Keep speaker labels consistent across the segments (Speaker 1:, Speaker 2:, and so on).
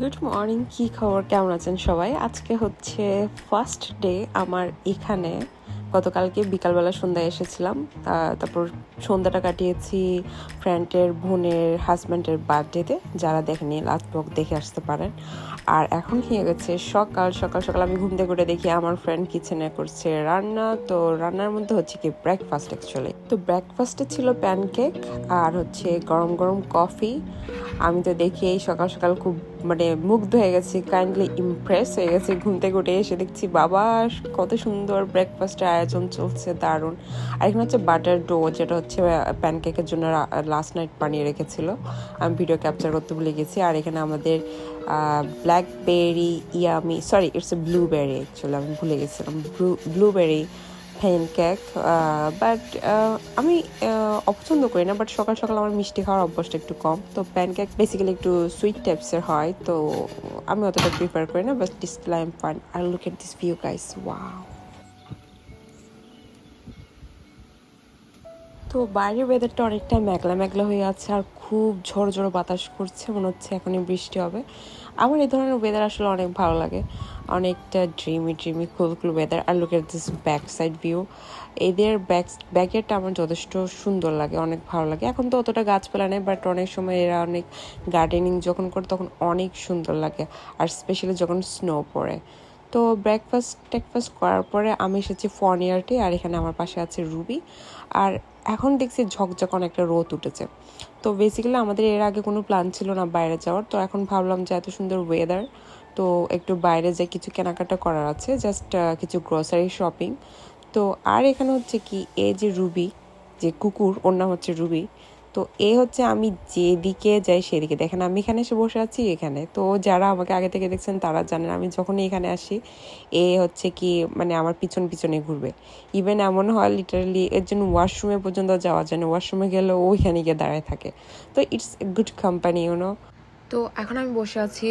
Speaker 1: Good morning, কী খবর? কেমন আছেন সবাই? আজকে হচ্ছে ফার্স্ট ডে আমার এখানে। গতকালকে বিকালবেলা সন্ধ্যায় এসেছিলাম। তারপর সন্ধ্যাটা কাটিয়েছি ফ্রেন্ডের বোনের হাজব্যান্ডের বার্থডেতে যারা দেখেনি লাস্ট ব্লগ দেখে আসতে পারেন। আর এখন হয়ে গেছে? সকাল সকাল সকাল আমি ঘুম থেকে উঠে দেখি আমার ফ্রেন্ড কিচেনে করছে রান্না। তো রান্নার মধ্যে হচ্ছে কি ব্রেকফাস্ট অ্যাকচুয়ালি তো ব্রেকফাস্টে ছিল প্যানকেক আর হচ্ছে গরম গরম কফি আমি তো দেখি এই সকাল সকাল খুব মানে মুগ্ধ হয়ে গেছি কাইন্ডলি ইমপ্রেস হয়ে গেছে। ঘুম থেকে এসে দেখছি, বাবা, কত সুন্দর ব্রেকফাস্টের আয়োজন চলছে, দারুণ। আর এখানে হচ্ছে বাটার ডো যেটা হচ্ছে প্যানকেকের জন্য লাস্ট নাইট বানিয়ে রেখেছিল। আমি ভিডিও ক্যাপচার করতে ভুলে গেছি। আর এখানে আমাদের blackberry yummy sorry it's a blueberry actually আমি ভুলে গেছিলাম। ব্লু ব্লুবেরি প্যানকেক বাট আমি অপছন্দ করি না বাট সকাল সকাল আমার মিষ্টি খাওয়ার অভ্যাসটা একটু কম। তো প্যান প্যানকেক বেসিক্যালি একটু সুইট টাইপসের হয়, তো আমি অতটা প্রিফার করি না but display I am fun R look at this view guys wow তো বাইরের ওয়েদারটা অনেকটা মেঘলা মেঘলা হয়ে আছে, আর খুব ঝড় ঝড়ো বাতাস করছে, মনে হচ্ছে এখনই বৃষ্টি হবে। আমার এই ধরনের ওয়েদার আসলে অনেক ভালো লাগে। অনেকটা dreamy dreamy cool cool weather R look this back side view এদের ব্যাক ব্যাকেটটা আমার যথেষ্ট সুন্দর লাগে, অনেক ভালো লাগে। এখন তো অতটা গাছপালা নেই বাট অনেক সময় এরা অনেক গার্ডেনিং যখন করে, তখন অনেক সুন্দর লাগে। আর স্পেশালি যখন স্নো পড়ে। তো ব্রেকফাস্ট টেকফাস্ট করার পরে আমি এসেছি ফর্নিয়ারটি আর এখানে আমার পাশে আছে রুবি আর এখন দেখছি ঝকঝক অনেকটা রোদ উঠেছে। তো বেসিক্যালি আমাদের এর আগে কোনো প্ল্যান ছিল না বাইরে যাওয়ার, তো এখন ভাবলাম যে এত সুন্দর ওয়েদার তো একটু বাইরে যে কিছু কেনাকাটা করার আছে জাস্ট কিছু গ্রসারি শপিং তো আর এখানে হচ্ছে কি এ যে রুবি, যে কুকুর, ওর নাম হচ্ছে রুবি তো এ হচ্ছে আমি যেদিকে যাই সেদিকে। দেখেন আমি এখানে এসে বসে আছি, এখানে। তো যারা আমাকে আগে থেকে দেখছেন তারা জানেন আমি যখনই এখানে আসি, এ হচ্ছে কি মানে আমার পিছন পিছনে ঘুরবে। ইভেন এমন হয় লিটারালি এর জন্য ওয়াশরুমে পর্যন্ত যাওয়া যায় না ওয়াশরুমে গেলে ও ওইখানে গিয়ে দাঁড়ায় থাকে। তো it's a good company you know তো এখন আমি বসে আছি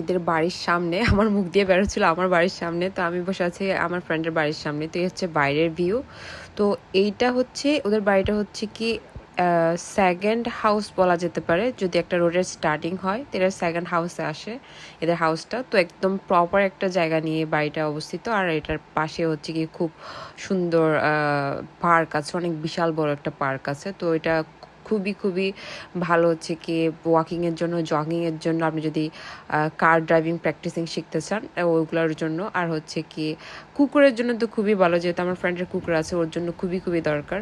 Speaker 1: এদের বাড়ির সামনে। আমার মুখ দিয়ে বেরোচ্ছিল আমার বাড়ির সামনে। তো আমি বসে আছি আমার ফ্রেন্ডের বাড়ির সামনে। তো এই হচ্ছে বাইরের ভিউ তো এইটা হচ্ছে, ওদের বাড়িটা হচ্ছে কি সেকেন্ড হাউস বলা যেতে পারে। যদি একটা রোডের স্টার্টিং হয় তো এরা সেকেন্ড হাউসে আসে এদের হাউসটা তো একদম প্রপার একটা জায়গা নিয়ে বাড়িটা অবস্থিত। আর এটার পাশে হচ্ছে কি খুব সুন্দর পার্ক আছে। অনেক বিশাল বড় একটা পার্ক আছে। তো এটা খুবই খুবই ভালো হচ্ছে কি ওয়াকিংয়ের জন্য জগিংয়ের জন্য আপনি যদি কার ড্রাইভিং প্র্যাকটিসিং শিখতে চান ওইগুলোর জন্য। আর হচ্ছে কি কুকুরের জন্য তো খুবই ভালো, যেহেতু আমার ফ্রেন্ডের কুকুর আছে, ওর জন্য খুবই খুবই দরকার।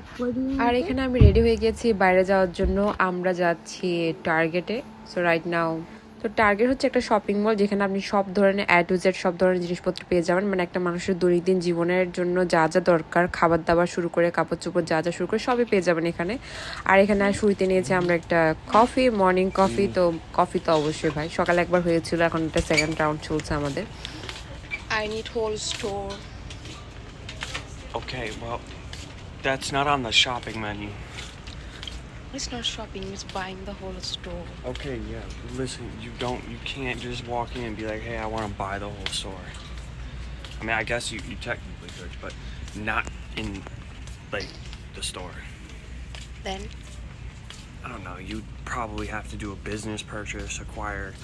Speaker 1: আর এখানে আমি রেডি হয়ে গেছি, বাইরে যাওয়ার জন্য। আমরা যাচ্ছি টার্গেটে সো রাইট নাও তো টার্গেট হচ্ছে একটা শপিং মল যেখানে আপনি সব ধরনের অ্যাড টু জেড সব ধরনের জিনিসপত্র পেয়ে যাবেন। মানে একটা মানুষের দৈনন্দিন জীবনের জন্য যা যা দরকার খাবার দাবার শুরু করে কাপড় চোপড় যা যা শুরু করে সবই পেয়ে যাবেন এখানে। আর এখানে শুরুতে নিয়েছি আমরা একটা কফি মর্নিং কফি তো কফি তো অবশ্যই ভাই। সকালে একবার হয়েছিল এখন একটা সেকেন্ড রাউন্ড চলছে আমাদের। I need whole store
Speaker 2: Okay, well, that's not on the shopping menu.
Speaker 1: It's not shopping, it's buying the whole store.
Speaker 2: Okay, yeah. Listen, you don't, you can't just walk in and be like, hey, I want to buy the whole store. I mean, I guess you, you technically could, but not in, like, the store.
Speaker 1: Then
Speaker 2: I don't know. You'd probably have to do a business purchase, acquire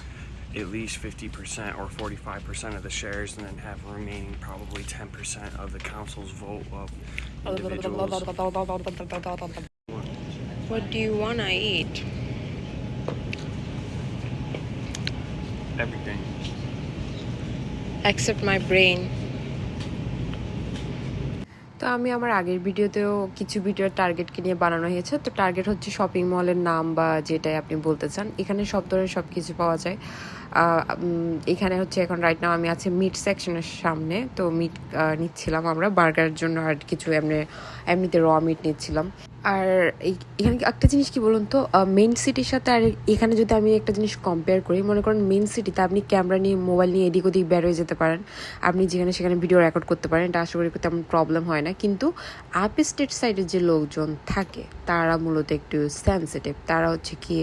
Speaker 2: at least 50% or 45% of the shares, and then have remaining probably 10% of the council's vote of individuals.
Speaker 1: What do you want to eat?
Speaker 2: Everything.
Speaker 1: Except my brain. তো আমি আমার আগের ভিডিওতেও কিছু video টার্গেটকে নিয়ে বানানো হয়েছে তো টার্গেট হচ্ছে শপিং মলের নাম বা যেটাই আপনি বলতে চান এখানে সব ধরনের সব কিছু পাওয়া যায় এখানে হচ্ছে এখন রাইট নাও আমি আছি মিট সেকশনের সামনে। তো মিট নিচ্ছিলাম আমরা। বার্গারের জন্য আর কিছু এমনি, এমনিতে র মিট নিচ্ছিলাম। আর এখানে একটা জিনিস কি বলুন তো? মেন সিটির সাথে আর এখানে যদি আমি একটা জিনিস কম্পেয়ার করি, মনে করেন মেন সিটিতে আপনি ক্যামেরা নিয়ে মোবাইল নিয়ে এদিক ওদিক বের হয়ে যেতে পারেন। আপনি যেখানে সেখানে ভিডিও রেকর্ড করতে পারেন। এটা আশা করি তেমন প্রবলেম হয় না। কিন্তু আপ স্টেট সাইডের যে লোকজন থাকে, তারা মূলত একটু সেন্সিটিভ তারা হচ্ছে কি,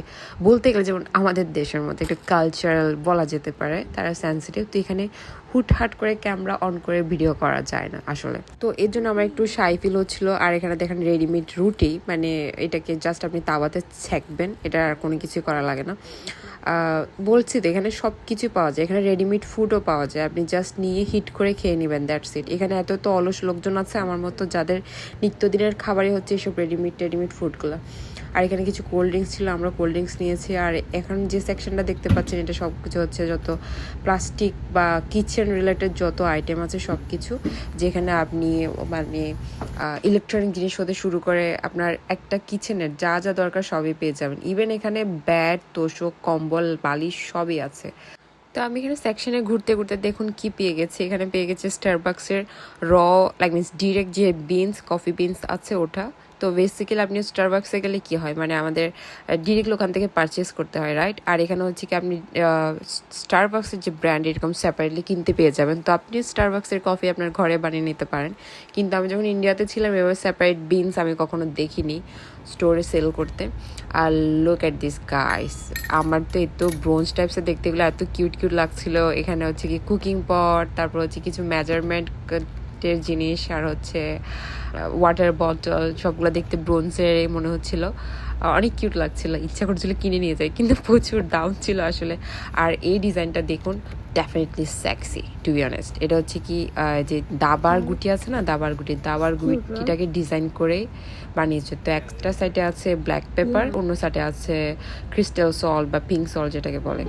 Speaker 1: বলতে গেলে যেমন আমাদের দেশের মধ্যে একটু কালচারাল বলা যেতে পারে, তারা সেন্সিটিভ তো এখানে হুটহাট করে ক্যামেরা অন করে ভিডিও করা যায় না আসলে। তো এর জন্য আমার একটু শাই ফিল হচ্ছিল, আর এখানে দেখেন রেডিমেড রুটি মানে এটাকে জাস্ট আপনি তাওয়াতে ছেঁকবেন, এটা আর কোনো কিছু করা লাগে না। বলছি তো, এখানে সব কিছু পাওয়া যায়, এখানে রেডিমেড ফুডও পাওয়া যায়, আপনি জাস্ট নিয়ে হিট করে খেয়ে নেবেন দ্যাটস ইট এখানে এত তো অলস লোকজন আছে, আমার মতো যাদের নিত্যদিনের খাবারই হচ্ছে এসব রেডিমেড রেডিমেড ফুডগুলো আর এখানে কিছু কোল্ড ড্রিঙ্কস ছিল, আমরা কোল্ড ড্রিঙ্কস নিয়েছি। আর এখন যে সেকশনটা দেখতে পাচ্ছেন, এটা সব কিছু হচ্ছে যত প্লাস্টিক বা কিচেন রিলেটেড যত আইটেম আছে সব কিছু যেখানে আপনি মানে ইলেকট্রনিক জিনিস হতে শুরু করে আপনার একটা কিচেনের যা যা দরকার সবই পেয়ে যাবেন। ইভেন এখানে ব্যাট তোষক, কম্বল, বালিশ সবই আছে। তো আমি এখানে সেকশনে ঘুরতে ঘুরতে দেখুন কি পেয়ে গেছি। এখানে পেয়ে গেছে স্টারবাক্সের র লাইক মিনস ডিরেক্ট যে বিনস কফি বিনস আছে ওটা। তো বেসিক্যালি আপনি স্টারবাক্সে গেলে কি হয়? মানে আমাদের ডিরেক্ট ওখান থেকে পারচেস করতে হয় রাইট আর এখানে হচ্ছে কি আপনি স্টারবাক্সের যে ব্র্যান্ড এরকম সেপারেটলি কিনতে পেয়ে যাবেন। তো আপনি স্টারবাক্সের কফি আপনার ঘরে বানিয়ে নিতে পারেন। কিন্তু আমি যখন ইন্ডিয়াতে ছিলাম, এভাবে সেপারেট বিনস আমি কখনো দেখিনি স্টোরে সেল করতে। আর লুক অ্যাট দিস গাইস আমার তো এত ব্রোঞ্জ টাইপসের দেখতে গেলে এত কিউট কিউট লাগছিল। এখানে হচ্ছে কি কুকিং পট তারপর হচ্ছে কিছু মেজারমেন্ট এর জিনিস আর হচ্ছে ওয়াটার বটল সবগুলো দেখতে ব্রোঞ্জের মনে হচ্ছিল। অনেক কিউট লাগছিল। ইচ্ছা করছিল কিনে নিয়ে যাই কিন্তু প্রচুর দাম ছিল আসলে। আর এই ডিজাইনটা দেখুন definitely sexy to be honest এটা হচ্ছে কি যে দাবার গুটি আছে না দাবার গুটি দাবার গুটিটাকে ডিজাইন করে বানিয়েছে। তো একটা সাইডে আছে ব্ল্যাক পেপার অন্য সাইডে আছে ক্রিস্টাল সল বা পিঙ্ক সল যেটাকে বলে।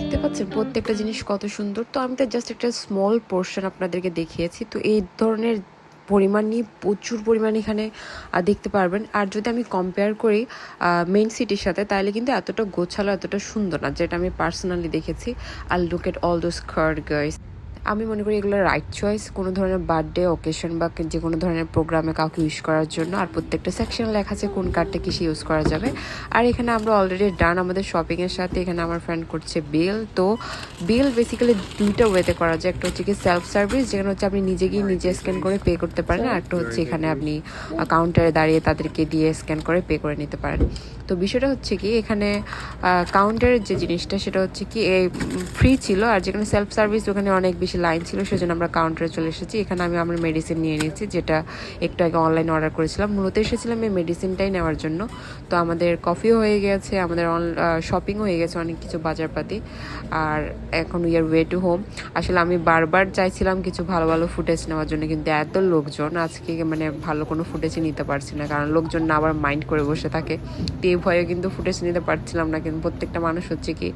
Speaker 1: দেখতে পাচ্ছেন প্রত্যেকটা জিনিস কত সুন্দর। তো আমি তো জাস্ট একটা স্মল পোর্শন আপনাদেরকে দেখিয়েছি। তো এই ধরনের পরিমাণ নিয়ে প্রচুর পরিমাণ এখানে দেখতে পারবেন। আর যদি আমি কম্পেয়ার করি মেইন সিটির সাথে, তাহলে কিন্তু এতটা গোছালো, এতটা সুন্দর না, যেটা আমি পার্সোনালি দেখেছি। আর look at all those card guys আমি মনে করি এগুলো রাইট চয়েস কোনো ধরনের বার্থডে ওকেশন বা যে কোনো ধরনের প্রোগ্রামে কাউকে ইউজ করার জন্য। আর প্রত্যেকটা সেকশন লেখা আছে কোন কার্ডটা কিসে ইউজ করা যাবে। আর এখানে আমরা অলরেডি ডান আমাদের শপিংয়ের সাথে এখানে আমার ফ্রেন্ড করছে বিল তো বিল বেসিক্যালি দুইটা ওয়েতে করা যায়। একটা হচ্ছে কি সেলফ সার্ভিস যেখানে হচ্ছে আপনি নিজে গিয়ে নিজে স্ক্যান করে পে করতে পারেন। আর একটা হচ্ছে এখানে আপনি কাউন্টারে দাঁড়িয়ে তাদেরকে দিয়ে স্ক্যান করে পে করে নিতে পারেন। তো বিষয়টা হচ্ছে কি এখানে কাউন্টারের যে জিনিসটা, সেটা হচ্ছে কি, এই ফ্রি ছিল। আর যেখানে সেলফ সার্ভিস ওখানে অনেক বেশি লাইন ছিল, সেজন্য আমরা কাউন্টারে চলে এসেছি। এখানে আমি আমার মেডিসিন নিয়ে নিয়েছি, যেটা একটু আগে অনলাইন অর্ডার করেছিলাম। মূলত এসেছিলাম এই মেডিসিনটাই নেওয়ার জন্য। তো আমাদের কফিও হয়ে গেছে, আমাদের শপিংও হয়ে গেছে অনেক কিছু, বাজারপাতি। আর এখন we are way to home আসলে আমি বারবার চাইছিলাম কিছু ভালো ভালো ফুটেজ নেওয়ার জন্য, কিন্তু এত লোকজন, আজকে মানে ভালো কোনো ফুটেজই নিতে পারছি না। কারণ লোকজন না আবার মাইন্ড করে বসে থাকে। তো এই ভয়ে কিন্তু ফুটেজ নিতে পারছিলাম না, কিন্তু প্রত্যেকটা মানুষ হচ্ছে কি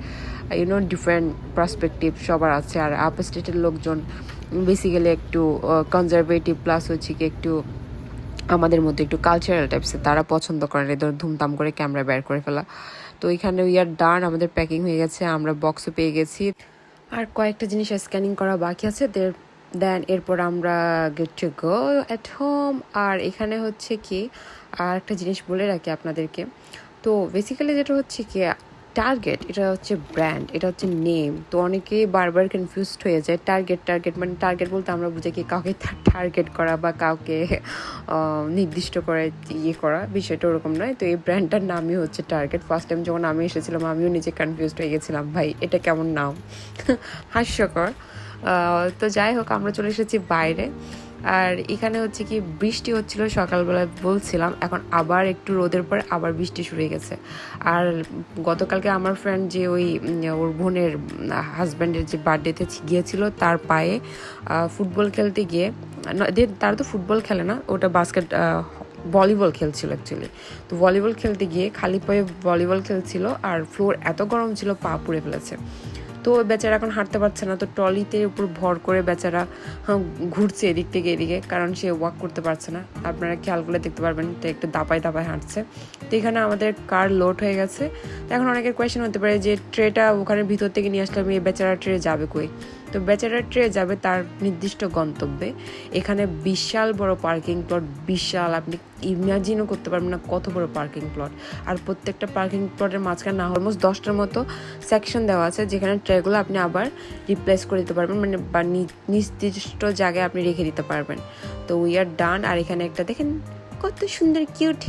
Speaker 1: ইউনো ডিফারেন্ট পার্সপেক্টিভ সবার আছে। আর আপ স্টেটের লোকজন বেসিক্যালি একটু কনজারভেটিভ প্লাস হচ্ছে কি একটু আমাদের মধ্যে একটু কালচারাল টাইপসের তারা পছন্দ করেন এদের ধুমধাম করে ক্যামেরা বের করে ফেলা। তো এখানে উই আর ডান আমাদের প্যাকিং হয়ে গেছে, আমরা বক্সও পেয়ে গেছি। আর কয়েকটা জিনিস স্ক্যানিং করা বাকি আছে। দের দেন এরপর আমরা get to go at home আর এখানে হচ্ছে কি, আর একটা জিনিস বলে রাখি আপনাদেরকে। তো বেসিক্যালি যেটা হচ্ছে কি টার্গেট এটা হচ্ছে ব্র্যান্ড এটা হচ্ছে নেম তো অনেকেই বারবার কনফিউজড হয়ে যায় টার্গেট টার্গেট মানে টার্গেট বলতে আমরা বুঝি কি কাউকে টার্গেট করা বা কাউকে নির্দিষ্ট করে ইয়ে করা, বিষয়টা ওরকম নয়। তো এই ব্র্যান্ডটার নামই হচ্ছে টার্গেট ফার্স্ট টাইম যখন আমি এসেছিলাম, আমিও নিজে কনফিউজড হয়ে গেছিলাম, ভাই, এটা কেমন নাম? হাস্যকর। তো যাই হোক, আমরা চলে এসেছি বাইরে। আর এখানে হচ্ছে কি বৃষ্টি হচ্ছিল, সকালবেলায় বলছিলাম। এখন আবার একটু রোদের পর আবার বৃষ্টি শুরু হয়ে গেছে। আর গতকালকে আমার ফ্রেন্ড যে ওই ওর বোনের হাজব্যান্ডের যে বার্থডেতে গিয়েছিল, তার পায়ে ফুটবল খেলতে গিয়ে তারা তো ফুটবল খেলে না, ওটা বাস্কেট ভলিবল খেলছিল অ্যাকচুয়ালি তো ভলিবল খেলতে গিয়ে খালি পায়ে ভলিবল খেলছিল, আর ফ্লোর এত গরম ছিল, পা পুড়ে ফেলেছে। তো বেচারা এখন হাঁটতে পারছে না তো ট্রলিতে উপর ভর করে বেচারা হ্যাঁ, ঘুরছে এদিক থেকে এদিকে কারণ সে ওয়াক করতে পারছে না। আপনারা খেয়াল করে দেখতে পারবেন তো একটু দাপায় দাপায় হাঁটছে। তো এখানে আমাদের কার লোড হয়ে গেছে। তো এখন অনেকের কোয়েশ্চেন হতে পারে যে ট্রেটা ওখানে ভিতর থেকে নিয়ে আসলে এই বেচারা ট্রে যাবে কই? তো বেচারা ট্রে যাবে তার নির্দিষ্ট গন্তব্যে। এখানে বিশাল বড় পার্কিং প্লট বিশাল, আপনি ইমাজিনও করতে পারবেন না কত বড় পার্কিং প্লট আর প্রত্যেকটা পার্কিং প্লটের মাঝখানে না অলমোস্ট দশটার মতো সেকশন দেওয়া আছে, যেখানে ট্রেগুলো আপনি আবার রিপ্লেস করে দিতে পারবেন মানে বা নির্দিষ্ট জায়গায় আপনি রেখে দিতে পারবেন। তো উই আর ডান আর এখানে একটা দেখেন কত সুন্দর কিউট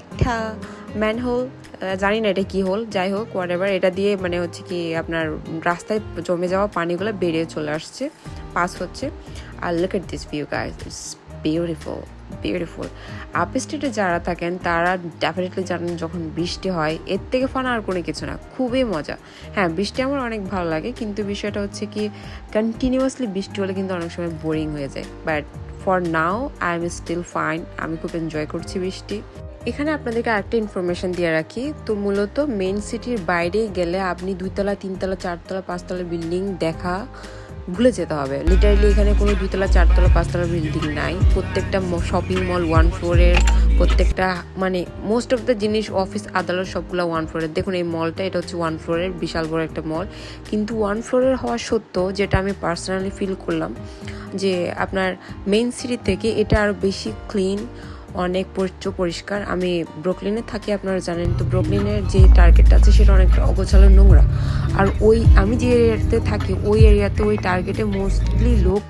Speaker 1: একটা ম্যানহোল জানি না এটা কি হোল যাই হোক হোয়াট এটা দিয়ে মানে হচ্ছে কি আপনার রাস্তায় জমে যাওয়া পানিগুলো বেরিয়ে চলে আসছে পাস হচ্ছে। আর look at this view guys it's beautiful beautiful up স্টেটে যারা থাকেন, তারা ডেফিনেটলি জানেন যখন বৃষ্টি হয়, এর থেকে ফান আর কোনো কিছু না, খুবই মজা। হ্যাঁ বৃষ্টি আমার অনেক ভালো লাগে, কিন্তু বিষয়টা হচ্ছে কি কন্টিনিউয়াসলি বৃষ্টি হলে কিন্তু অনেক সময় বোরিং হয়ে যায়। But for now I am still fine আমি খুব এনজয় করছি বৃষ্টি। এখানে আপনাদেরকে আরেকটা ইনফরমেশন দিয়ে রাখি। তো মূলত মেন সিটির বাইরে গেলে আপনি দুইতলা, তিনতলা, চারতলা, পাঁচতলা বিল্ডিং দেখা ভুলে যেতে হবে। লিটারালি এখানে কোনো দুইতলা, চারতলা, পাঁচতলা বিল্ডিং নাই। প্রত্যেকটা শপিং মল ওয়ান ফ্লোরের প্রত্যেকটা মানে মোস্ট অফ দ্য জিনিস অফিস আদালত সবগুলো ওয়ান ফ্লোরের দেখুন এই মলটা এটা হচ্ছে ওয়ান ফ্লোরের বিশাল বড় একটা মল কিন্তু ওয়ান ফ্লোরের হওয়া সত্ত্বেও যেটা আমি পার্সোনালি ফিল করলাম, যে আপনার মেইন সিটি থেকে এটা আরও বেশি ক্লিন অনেক পরিচ্ছ পরিষ্কার। আমি ব্রুকলিনে থাকি, আপনারা জানেন তো, ব্রুকলিনের যে টার্গেটটা আছে সেটা অনেকটা অগোছালো নোংরা। আর ওই, আমি যে এরিয়াতে থাকি, ওই এরিয়াতে ওই টার্গেটে মোস্টলি লোক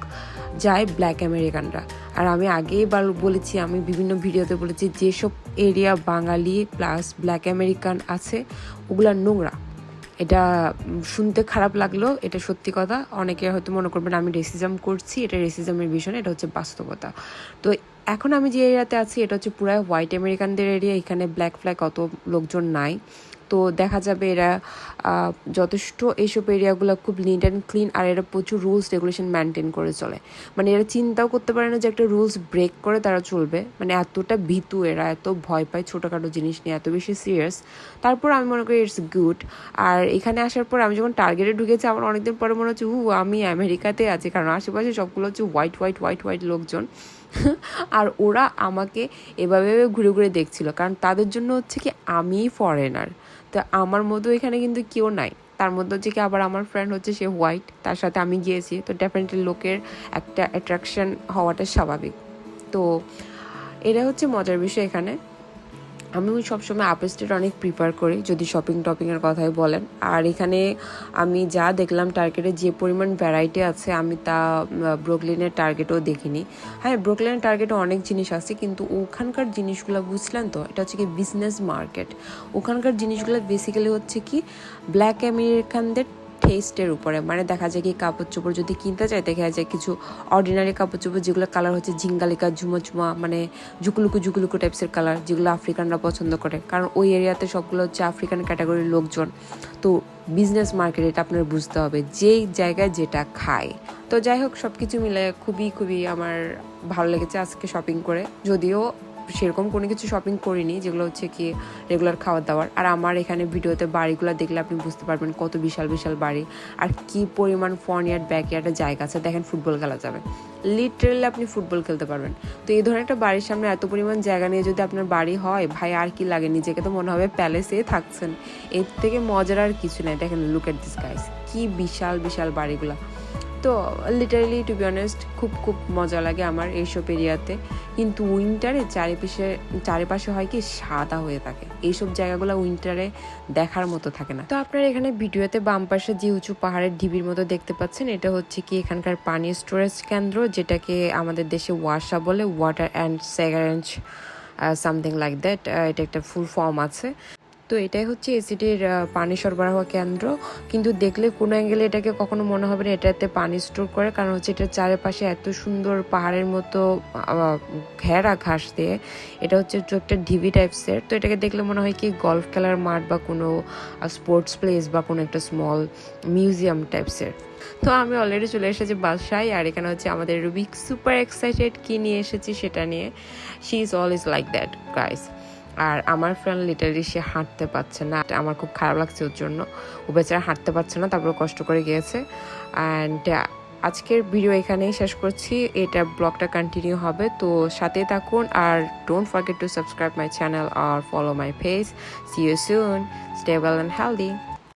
Speaker 1: যায় ব্ল্যাক আমেরিকানরা আর আমি আগেই বার বলেছি, আমি বিভিন্ন ভিডিওতে বলেছি, যেসব এরিয়া বাঙালি প্লাস ব্ল্যাক আমেরিকান আছে, ওগুলা নোংরা। এটা শুনতে খারাপ লাগল, এটা সত্যি কথা। অনেকে হয়তো মনে করবেন আমি রেসিজম করছি, এটা রেসিজমের বিষয় এটা হচ্ছে বাস্তবতা। তো এখন আমি যে এরিয়াতে আছি, এটা হচ্ছে পুরো হোয়াইট আমেরিকানদের এরিয়া এখানে ব্ল্যাক ফ্ল্যাক অত লোকজন নাই। তো দেখা যাবে এরা যথেষ্ট এইসব এরিয়াগুলো খুব নিট অ্যান্ড ক্লিন আর এরা প্রচুর রুলস রেগুলেশন মেনটেন করে চলে। মানে এরা চিন্তাও করতে পারে না যে একটা রুলস ব্রেক করে তারা চলবে। মানে এতটা ভীতু এরা, এত ভয় পায় ছোটোখাটো জিনিস নিয়ে, এত বেশি সিরিয়াস তারপর আমি মনে করি ইটস গুড আর এখানে আসার পর আমি যখন টার্গেটে ঢুকেছি, আমার অনেকদিন পরে মনে হচ্ছে হু আমি আমেরিকাতে আছি। কারণ আশেপাশে সবগুলো হচ্ছে হোয়াইট হোয়াইট হোয়াইট হোয়াইট লোকজন। আর ওরা আমাকে এভাবে ঘুরে ঘুরে দেখছিল। কারণ তাদের জন্য হচ্ছে কি, আমিই ফরেনার তো আমার মতো এখানে কিন্তু কেউ নাই। তার মধ্যে হচ্ছে কি আবার আমার ফ্রেন্ড হচ্ছে সে হোয়াইট তার সাথে আমি গিয়েছি। তো ডেফিনেটলি লোকের একটা অ্যাট্রাকশন হওয়াটা স্বাভাবিক। তো এটা হচ্ছে মজার বিষয় এখানে। আমি সবসময় আপ স্টেট অনেক প্রিফার করি, যদি শপিং টপিংয়ের কথাই বলেন। আর এখানে আমি যা দেখলাম টার্গেটে যে পরিমাণ ভ্যারাইটি আছে, আমি তা ব্রুকলিনের টার্গেটও দেখিনি। হ্যাঁ ব্রুকলিনের টার্গেটে অনেক জিনিস আছে, কিন্তু ওখানকার জিনিসগুলো বুঝলেন তো, এটা হচ্ছে কি বিজনেস মার্কেট ওখানকার জিনিসগুলো বেসিক্যালি হচ্ছে কি ব্ল্যাক আমেরিকানদের টেস্টের উপরে। মানে দেখা যায় কি কাপড় চোপড় যদি কিনতে চাই দেখা যায় কিছু অর্ডিনারি কাপড় চোপড় যেগুলো কালার হচ্ছে জিঙ্গালিকা ঝুমা ঝুমা মানে জুকুলুকু জুকুলুকু টাইপসের কালার যেগুলো আফ্রিকানরা পছন্দ করে। কারণ ওই এরিয়াতে সবগুলো হচ্ছে আফ্রিকান ক্যাটাগরির লোকজন। তো বিজনেস মার্কেট এটা আপনার বুঝতে হবে, যেই জায়গায় যেটা খায়। তো যাই হোক সব কিছু মিলে খুবই খুবই আমার ভালো লেগেছে আজকে শপিং করে। যদিও সেরকম কোনো কিছু শপিং করিনি, যেগুলো হচ্ছে কি রেগুলার খাবার দাওয়ার। আর আমার এখানে ভিডিওতে বাড়িগুলো দেখলে আপনি বুঝতে পারবেন কত বিশাল বিশাল বাড়ি। আর কি পরিমাণ ফ্রন্ট ব্যাক ইয়ার্ডের জায়গা আছে, দেখেন ফুটবল খেলা যাবে। লিটারেলি আপনি ফুটবল খেলতে পারবেন। তো এই ধরনের একটা বাড়ির সামনে এত পরিমাণ জায়গা নিয়ে যদি আপনার বাড়ি হয়, ভাই আর কি লাগে? নিজেকে তো মনে হবে প্যালেসে থাকছেন। এর থেকে মজার আর কিছু নেই। দেখেন লুক এট দিস গাইস কি বিশাল বিশাল বাড়িগুলা। তো লিটারেলি টু বি অনেস্ট খুব খুব মজা লাগে আমার এইসব এরিয়াতে। কিন্তু উইন্টারে চারিপাশে চারিপাশে হয় কি সাদা হয়ে থাকে। এইসব জায়গাগুলো উইন্টারে দেখার মতো থাকে না। তো আপনারা এখানে ভিডিওতে বাম পাশে যে উঁচু পাহাড়ের ঢিবির মতো দেখতে পাচ্ছেন, এটা হচ্ছে কি এখানকার পানি স্টোরেজ কেন্দ্র, যেটাকে আমাদের দেশে ওয়াসা বলে water and sewerage something like that এটা একটা ফুল ফর্ম আছে। তো এটাই হচ্ছে এসিটির পানি সরবরাহ কেন্দ্র। কিন্তু দেখলে কোনো অ্যাঙ্গেলে এটাকে কখনো মনে হবে না, এটাতে পানি স্টোর করে, কারণ হচ্ছে এটার চারিপাশে এত সুন্দর পাহাড়ের মতো ঘেরা ঘাস দিয়ে। এটা হচ্ছে একটু ঢিবি টাইপসের তো এটাকে দেখলে মনে হয় কি গলফ খেলার মাঠ বা কোনো স্পোর্টস প্লেস বা কোনো একটা স্মল মিউজিয়াম টাইপসের তো আমি অলরেডি চলে এসেছি বাসায়, আর এখানে হচ্ছে আমাদের রুবিক সুপার এক্সাইটেড কি নিয়ে এসেছি সেটা নিয়ে। She is all is like that guys আর আমার ফ্রেন্ড লিটারি সে হাঁটতে পারছে না। আমার খুব খারাপ লাগছে ওর জন্য। ও বেচারা হাঁটতে পারছে না, তারপরে কষ্ট করে গিয়েছে। অ্যান্ড আজকের ভিডিও এখানেই শেষ করছি। এটা ব্লগটা কন্টিনিউ হবে, তো সাথে থাকুন। আর don't forget to subscribe my channel R follow my face see you soon stable and healthy